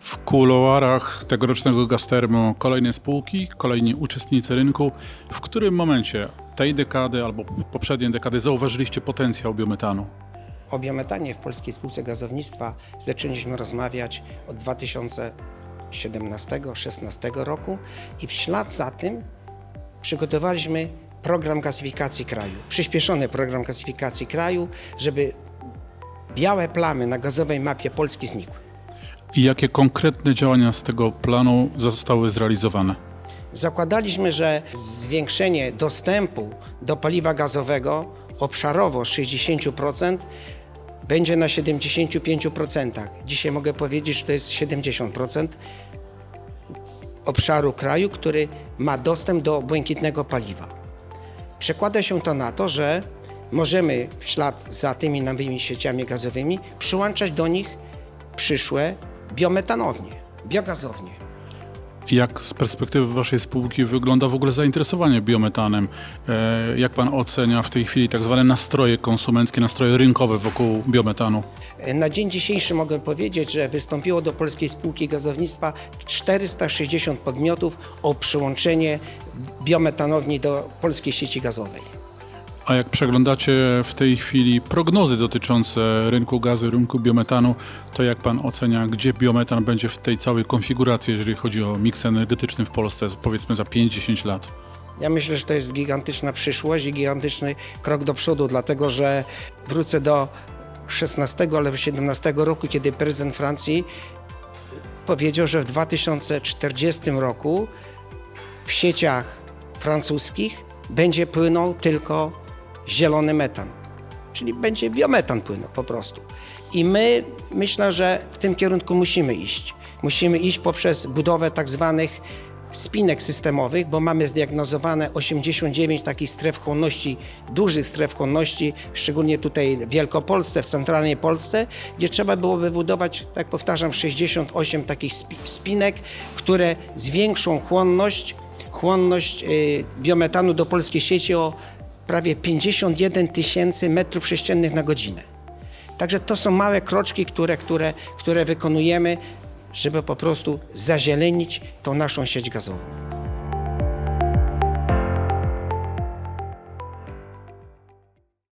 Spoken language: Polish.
W kuluarach tegorocznego Gastermo kolejne spółki, kolejni uczestnicy rynku. W którym momencie tej dekady albo poprzedniej dekady zauważyliście potencjał biometanu? O biometanie w Polskiej Spółce Gazownictwa zaczęliśmy rozmawiać od 2017-2016 roku i w ślad za tym przygotowaliśmy program gazyfikacji kraju, przyspieszony program gazyfikacji kraju, żeby białe plamy na gazowej mapie Polski znikły. I jakie konkretne działania z tego planu zostały zrealizowane? Zakładaliśmy, że zwiększenie dostępu do paliwa gazowego obszarowo z 60% będzie na 75%. Dzisiaj mogę powiedzieć, że to jest 70% obszaru kraju, który ma dostęp do błękitnego paliwa. Przekłada się to na to, że możemy w ślad za tymi nowymi sieciami gazowymi przyłączać do nich przyszłe biometanownie, biogazownie. Jak z perspektywy waszej spółki wygląda w ogóle zainteresowanie biometanem? E, Jak pan ocenia w tej chwili tak zwane nastroje konsumenckie, nastroje rynkowe wokół biometanu? Na dzień dzisiejszy mogę powiedzieć, że wystąpiło do Polskiej Spółki Gazownictwa 460 podmiotów o przyłączenie biometanowni do polskiej sieci gazowej. A jak przeglądacie w tej chwili prognozy dotyczące rynku gazu, rynku biometanu, to jak pan ocenia, gdzie biometan będzie w tej całej konfiguracji, jeżeli chodzi o miks energetyczny w Polsce, powiedzmy za 5-10 lat? Ja myślę, że to jest gigantyczna przyszłość i gigantyczny krok do przodu, dlatego że wrócę do 16 albo 17 roku, kiedy prezydent Francji powiedział, że w 2040 roku w sieciach francuskich będzie płynął tylko zielony metan, czyli będzie biometan płynął po prostu. I my myślę, że w tym kierunku musimy iść. Musimy iść poprzez budowę tak zwanych spinek systemowych, bo mamy zdiagnozowane 89 takich stref chłonności, dużych stref chłonności, szczególnie tutaj w Wielkopolsce, w centralnej Polsce, gdzie trzeba byłoby budować, tak powtarzam, 68 takich spi- spinek, które zwiększą chłonność, chłonność y, biometanu do polskiej sieci o prawie 51 tysięcy metrów sześciennych na godzinę. Także to są małe kroczki, które, które, które wykonujemy, żeby po prostu zazielenić tą naszą sieć gazową.